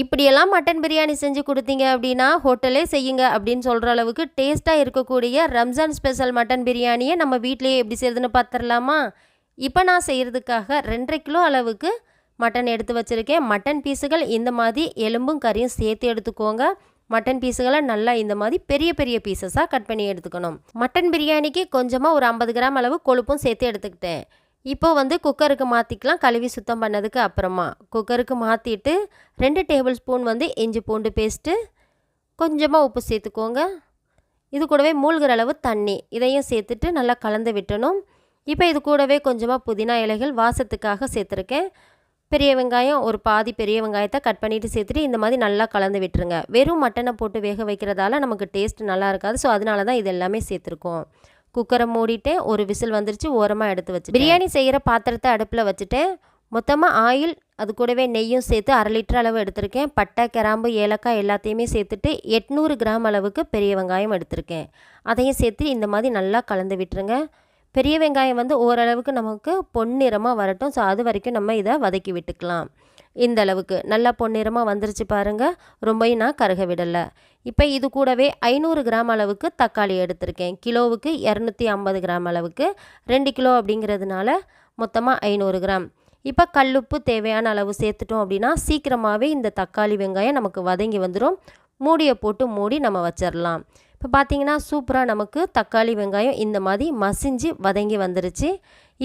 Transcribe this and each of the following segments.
இப்படியெல்லாம் மட்டன் பிரியாணி செஞ்சு கொடுத்தீங்க அப்படின்னா ஹோட்டலே செய்யுங்க அப்படின்னு சொல்கிற அளவுக்கு டேஸ்ட்டாக இருக்கக்கூடிய ரம்ஜான் ஸ்பெஷல் மட்டன் பிரியாணியை நம்ம வீட்டிலேயே எப்படி செய்யுதுன்னு பார்த்துடலாமா இப்போ நான் செய்கிறதுக்காக ரெண்டரை கிலோ அளவுக்கு மட்டன் எடுத்து வச்சுருக்கேன். மட்டன் பீஸுகள் இந்த மாதிரி எலும்பும் கறியும் சேர்த்து எடுத்துக்கோங்க. மட்டன் பீஸுகளை நல்லா இந்த மாதிரி பெரிய பெரிய பீசஸாக கட் பண்ணி எடுத்துக்கணும். மட்டன் பிரியாணிக்கு கொஞ்சமாக ஒரு ஐம்பது கிராம் அளவு கொழுப்பும் சேர்த்து எடுத்துக்கிட்டேன். இப்போ வந்து குக்கருக்கு மாற்றிக்கலாம் கழுவி சுத்தம் பண்ணதுக்கு அப்புறமா. குக்கருக்கு மாற்றிட்டு ரெண்டு டேபிள் ஸ்பூன் வந்து இஞ்சி பூண்டு பேஸ்ட்டு கொஞ்சமாக உப்பு சேர்த்துக்கோங்க. இது கூடவே மூழ்கிற அளவு தண்ணி இதையும் சேர்த்துட்டு நல்லா கலந்து விட்டணும். இப்போ இது கூடவே கொஞ்சமாக புதினா இலைகள் வாசத்துக்காக சேர்த்துருக்கேன். பெரிய வெங்காயம் ஒரு பாதி பெரிய வெங்காயத்தை கட் பண்ணிவிட்டு சேர்த்துட்டு இந்த மாதிரி நல்லா கலந்து விட்டுருங்க. வெறும் மட்டனை போட்டு வேக வைக்கிறதால நமக்கு டேஸ்ட் நல்லா இருக்காது. ஸோ அதனால தான் இது எல்லாமே சேர்த்துருக்கோம். குக்கரை மூடிட்டு ஒரு விசில் வந்துருச்சு ஓரமாக எடுத்து வச்சு பிரியாணி செய்கிற பாத்திரத்தை அடுப்பில் வச்சுட்டு மொத்தமாக ஆயில் அது கூடவே நெய்யும் சேர்த்து அரை லிட்டர் அளவு எடுத்திருக்கேன். பட்டை கிராம்பு ஏலக்காய் எல்லாத்தையுமே சேர்த்துட்டு எட்நூறு கிராம் அளவுக்கு பெரிய வெங்காயம் எடுத்திருக்கேன். அதையும் சேர்த்து இந்த மாதிரி நல்லா கலந்து விட்டுருங்க. பெரிய வெங்காயம் வந்து ஓரளவுக்கு நமக்கு பொன்னிறமாக வரட்டும். ஸோ அது வரைக்கும் நம்ம இதை வதக்கி விட்டுக்கலாம். இந்த அளவுக்கு. நல்லா பொன்னிறமாக வந்துருச்சு பாருங்கள் ரொம்பவும் நான் கருக விடலை. இப்போ இது கூடவே ஐநூறு கிராம் அளவுக்கு தக்காளி எடுத்திருக்கேன். கிலோவுக்கு இரநூத்தி ஐம்பது கிராம் அளவுக்கு. ரெண்டு கிலோ அப்படிங்கிறதுனால மொத்தமாக ஐநூறு கிராம். இப்போ கல்லுப்பு தேவையான அளவு சேர்த்துட்டோம் அப்படின்னா சீக்கிரமாகவே இந்த தக்காளி வெங்காயம் நமக்கு வதங்கி வந்துடும் மூடியை போட்டு மூடி நம்ம வச்சிடலாம் இப்போ பார்த்திங்கன்னா சூப்பராக நமக்கு தக்காளி வெங்காயம் இந்த மாதிரி மசிஞ்சு வதங்கி வந்துருச்சு.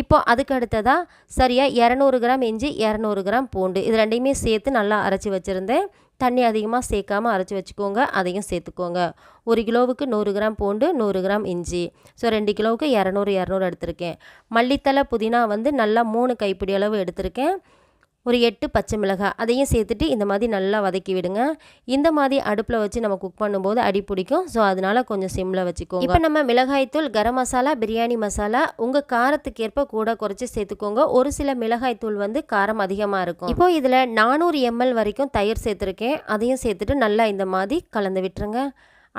இப்போ அதுக்கு அடுத்ததாக சரியாக இரநூறு கிராம் இஞ்சி இரநூறு கிராம் பூண்டு. இது ரெண்டையுமே சேர்த்து நல்லா அரைச்சி வச்சுருந்தேன் தண்ணி அதிகமாக சேர்க்காமல் அரைச்சி வச்சுக்கோங்க. அதையும் சேர்த்துக்கோங்க. ஒரு கிலோவுக்கு நூறு கிராம் பூண்டு நூறு கிராம் இஞ்சி. ஸோ ரெண்டு கிலோவுக்கு இரநூறு இரநூறு எடுத்திருக்கேன். மல்லித்தலை புதினா வந்து நல்லா மூணு கைப்பிடி அளவு எடுத்திருக்கேன். ஒரு எட்டு பச்சை மிளகாய் அதையும் சேர்த்துட்டு இந்த மாதிரி நல்லா வதக்கி விடுங்க. இந்த மாதிரி அடுப்பில் வச்சு நம்ம குக் பண்ணும்போது அடி பிடிக்கும். ஸோ அதனால் கொஞ்சம் சிம்மில் வச்சுக்கோங்க. இப்போ நம்ம மிளகாய்த்தூள் கரம் மசாலா பிரியாணி மசாலா உங்கள் காரத்துக்கு ஏற்ப கூட குறைச்சி சேர்த்துக்கோங்க. ஒரு சில மிளகாய்த்தூள் வந்து காரம் அதிகமாக இருக்கும். இப்போ இதில் நானூறு எம்எல் வரைக்கும் தயிர் சேர்த்துருக்கேன். அதையும் சேர்த்துட்டு நல்லா இந்த மாதிரி கலந்து விட்டுருங்க.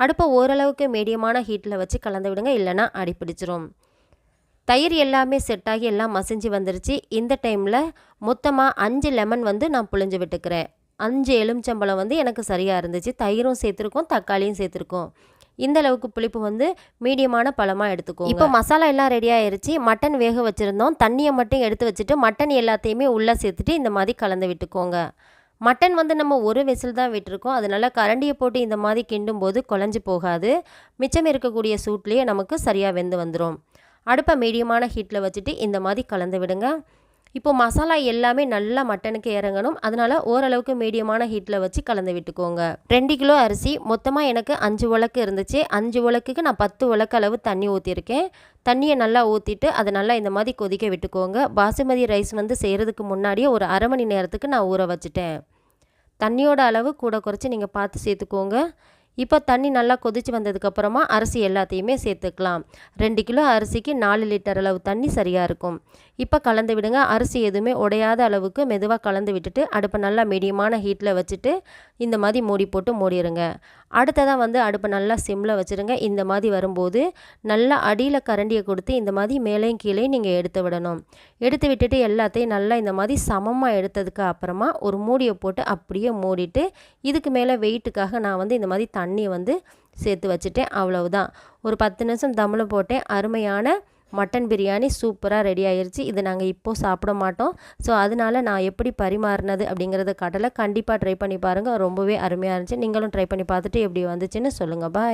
அடுப்பை ஓரளவுக்கு மீடியமான ஹீட்டில் வச்சு கலந்து விடுங்க. இல்லைனா அடி பிடிச்சிரும். தயிர் எல்லாமே செட் ஆகி எல்லாம் மசிஞ்சு வந்துருச்சு. இந்த டைமில் மொத்தமாக அஞ்சு லெமன் வந்து நான் புழிஞ்சு விட்டுக்கிறேன். அஞ்சு எலுமிச்சம்பழம் வந்து எனக்கு சரியாக இருந்துச்சு. தயிரும் சேர்த்துருக்கோம் தக்காளியும் சேர்த்துருக்கோம். இந்த அளவுக்கு புளிப்பு வந்து மீடியமான பழமாக எடுத்துக்கோ இப்போ மசாலா எல்லாம் ரெடி ஆயிருச்சு. மட்டன் வேக வச்சுருந்தோம். தண்ணியை மட்டும் எடுத்து வச்சுட்டு மட்டன் எல்லாத்தையுமே உள்ளே சேர்த்துட்டு இந்த மாதிரி கலந்து விட்டுக்கோங்க. மட்டன் வந்து நம்ம ஒரு விசில் தான் விட்டுருக்கோம். அதனால் கரண்டியை போட்டு இந்த மாதிரி கிண்டும் போது குழஞ்சி போகாது. மிச்சம் இருக்கக்கூடிய சூட்லேயே நமக்கு சரியாக வெந்து வந்துடும் அடுப்பை மீடியமான ஹீட்டில் வச்சுட்டு இந்த மாதிரி கலந்து விடுங்க. இப்போ மசாலா எல்லாமே நல்லா மட்டனுக்கு இறங்கணும். அதனால் ஓரளவுக்கு மீடியமான ஹீட்டில் வச்சு கலந்து விட்டுக்கோங்க. ரெண்டு கிலோ அரிசி மொத்தமாக எனக்கு அஞ்சு உலக்கு இருந்துச்சு. அஞ்சு உலக்குக்கு நான் பத்து உலக்கு அளவு தண்ணி ஊற்றிருக்கேன் தண்ணியை நல்லா ஊற்றிட்டு அதை நல்லா இந்த மாதிரி கொதிக்க விட்டுக்கோங்க. பாசுமதி ரைஸ் வந்து செய்கிறதுக்கு முன்னாடியே ஒரு அரை மணி நேரத்துக்கு நான் ஊற வச்சுட்டேன். தண்ணியோட அளவு கூட குறைச்சி நீங்கள் பார்த்து சேர்த்துக்கோங்க. இப்போ தண்ணி நல்லா கொதிச்சு வந்ததுக்கப்புறமா அரிசி எல்லாத்தையுமே சேர்த்துக்கலாம். ரெண்டு கிலோ அரிசிக்கு நாலு லிட்டர் அளவு தண்ணி சரியாக இருக்கும். இப்போ கலந்து விடுங்க. அரிசி எதுவுமே உடையாத அளவுக்கு மெதுவாக கலந்து விட்டுட்டு அடுப்பை நல்லா மீடியமான ஹீட்டில் வச்சுட்டு இந்த மாதிரி மூடி போட்டு மூடிடுங்க அடுத்ததாக வந்து அடுப்பை நல்லா சிம்மில் வச்சுருங்க. இந்த மாதிரி வரும்போது நல்லா அடியில் கரண்டியை கொடுத்து இந்த மாதிரி மேலேயும் கீழே நீங்கள் எடுத்து விடணும். எடுத்து விட்டுட்டு எல்லாத்தையும் நல்லா இந்த மாதிரி சமமாக எடுத்ததுக்கு அப்புறமா ஒரு மூடியை போட்டு அப்படியே மூடிட்டு இதுக்கு மேலே வெயிட்டுக்காக நான் வந்து இந்த மாதிரி தண்ணியை வந்து சேர்த்து வச்சுட்டேன் அவ்வளவுதான். ஒரு பத்து நிமிஷம் தம்மில் போட்டேன் அருமையான மட்டன் பிரியாணி சூப்பராக ரெடி ஆயிடுச்சு இது நாங்கள் இப்போது சாப்பிட மாட்டோம். ஸோ அதனால நான் எப்படி பரிமாறினது அப்படிங்கிறத காட்டலை. கண்டிப்பாக ட்ரை பண்ணி பாருங்கள் ரொம்பவே அருமையாக இருந்துச்சு. நீங்களும் ட்ரை பண்ணி பார்த்துட்டு எப்படி வந்துச்சுன்னு சொல்லுங்கள் பாய்